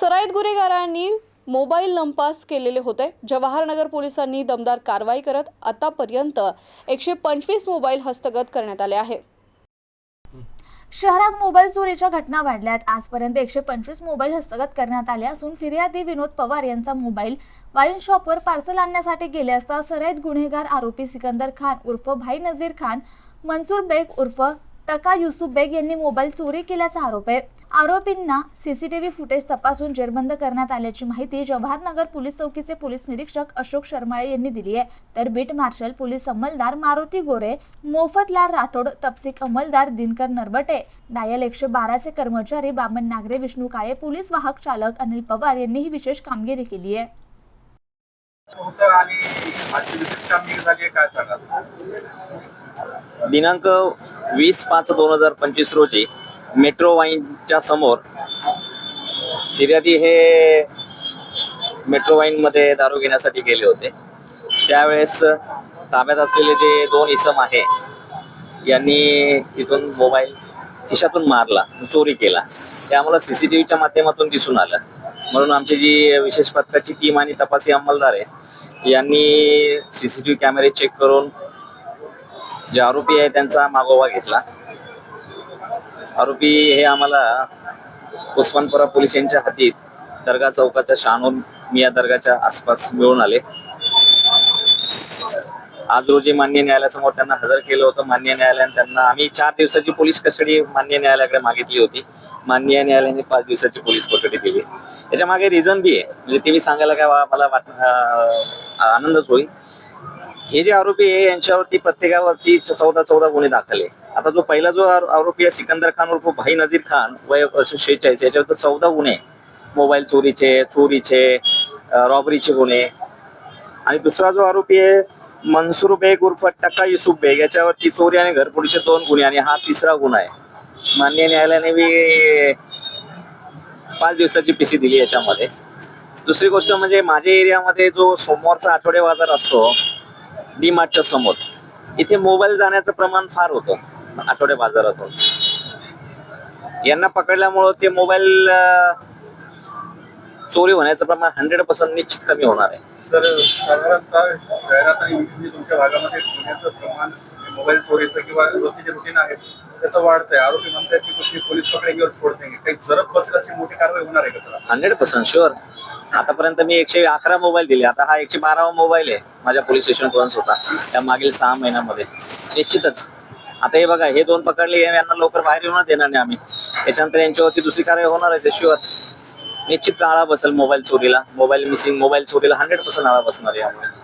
सराईत गुन्हेगारांनी मोबाईल लंपास केलेले होते. जवाहरनगर पोलिसांनी दमदार कारवाई करत आतापर्यंत एकशे पंचवीस मोबाईल हस्तगत करण्यात आले आहे. शहरात मोबाईल चोरीच्या घटना वाढल्यात. आजपर्यंत एकशे पंचवीस मोबाईल हस्तगत करण्यात आले असून फिर्यादी विनोद पवार यांचा मोबाईल वाईन शॉपवर पार्सल आणण्यासाठी गेले असता सराईत गुन्हेगार आरोपी सिकंदर खान उर्फ भाई नझीर खान मनसूर बेग उर्फ टका युसुफ बेग यांनी मोबाईल चोरी केल्याचा आरोप आहे. आरोपींना सीसीटीव्ही फुटेज तपासून जेरबंद करण्यात आल्याची माहिती जवाहरनगर पोलीस चौकीचे पोलीस निरीक्षक अशोक शर्माळे यांनी दिली आहे. तर बीट मार्शल पोलीस अंमलदार मारुती गोरे मोफतलाल राठोड तपसिक अंमलदार दिनकर नरबटे डायल एकशे बाराचे कर्मचारी बामन नागरे विष्णू काळे पोलीस वाहक चालक अनिल पवार यांनी ही विशेष कामगिरी केली आहे. दिनांक वीस पाच दोन हजार पंचवीस रोजी मेट्रो वाईनच्या समोर फिर्यादी हे मेट्रो वाईनमध्ये दारू घेण्यासाठी गेले होते. त्यावेळेस ताब्यात असलेले जे दोन इसम आहे यांनी तिथून मोबाईल खिशातून मारला चोरी केला. ते आम्हाला सीसीटीव्हीच्या माध्यमातून दिसून आलं. म्हणून आमची जी विशेष पथकाची टीम आणि तपासी अंमलदार आहे यांनी सीसीटीव्ही कॅमेरे चेक करून जे आरोपी आहे त्यांचा मागोवा घेतला. आरोपी हे आम्हाला उस्मानपुरा पोलीस यांच्या हातीत दर्गा चौकाच्या शहानूर मिया दर्गाच्या आसपास मिळून आले. आज रोजी मान्य न्यायालयासमोर त्यांना हजर केलं होतं. मान्य न्यायालयाने त्यांना आम्ही चार दिवसाची पोलीस कस्टडी मान्य न्यायालयाकडे मागितली होती. मान्य न्यायालयाने पाच दिवसाची पोलीस कस्टडी दिली. त्याच्यामागे रिझन बी आहे. म्हणजे ते मी सांगायला काय मला वाट आनंदच होईल. हे जे आरोपी आहे यांच्यावरती प्रत्येकावरती चौदा चौदा गुन्हे दाखल आहे. आता जो पहिला जो आरोपी आहे सिकंदर खान उर्फ भाई नजीर खान वय शेहेचाळीस याच्यावर चौदा गुन्हे मोबाईल चोरीचे चोरीचे रॉबरीचे गुन्हे. आणि दुसरा जो आरोपी आहे मनसूर बेग उर्फ टक्का युसुफ बेग याच्यावरती चोरी आणि घरपोडीचे दोन गुन्हे आणि हा तिसरा गुन्हा आहे. मान्य न्यायालयाने मी पाच दिवसाची पीसी दिली याच्यामध्ये. दुसरी गोष्ट म्हणजे माझ्या एरियामध्ये जो सोमवारचा आठवडे बाजार असतो डी मार्टच्या समोर इथे मोबाईल जाण्याचं प्रमाण फार होतं. आठवडे बाजारातून यांना पकडल्यामुळं ते मोबाईल चोरी होण्याचं प्रमाण हंड्रेड पर्सेंट निश्चित कमी होणार आहे. सर साधारणतः शहरात आणि तुमच्या भागामध्ये गुन्ह्याचं प्रमाण मोबाईल चोरीचं किंवा रोजचे जे रुटीन आहेत त्याचं वाढतंय. आरोपी म्हणतात की कुठली पोलीस पकडेंगे देंगे काही जरब बसेल अशी मोठी कारवाई होणार आहे का सर? Hundred percent sure. आतापर्यंत मी एकशे अकरा मोबाईल दिले. आता हा एकशे बारावा मोबाईल आहे. माझ्या पोलीस स्टेशन पर्यंत होता. त्या मागील सहा महिन्यामध्ये. निश्चितच. आता हे बघा हे दोन पकडले यांना लवकर बाहेर येऊनच देणार नाही आम्ही. त्याच्यानंतर यांच्यावरती दुसरी कारवाई होणार आहे शुअर निश्चित आळा बसेल मोबाईल चोरीला. मोबाईल मिसिंग मोबाईल चोरीला हंड्रेड पर्सेंट आळा बसणार आहे यामुळे.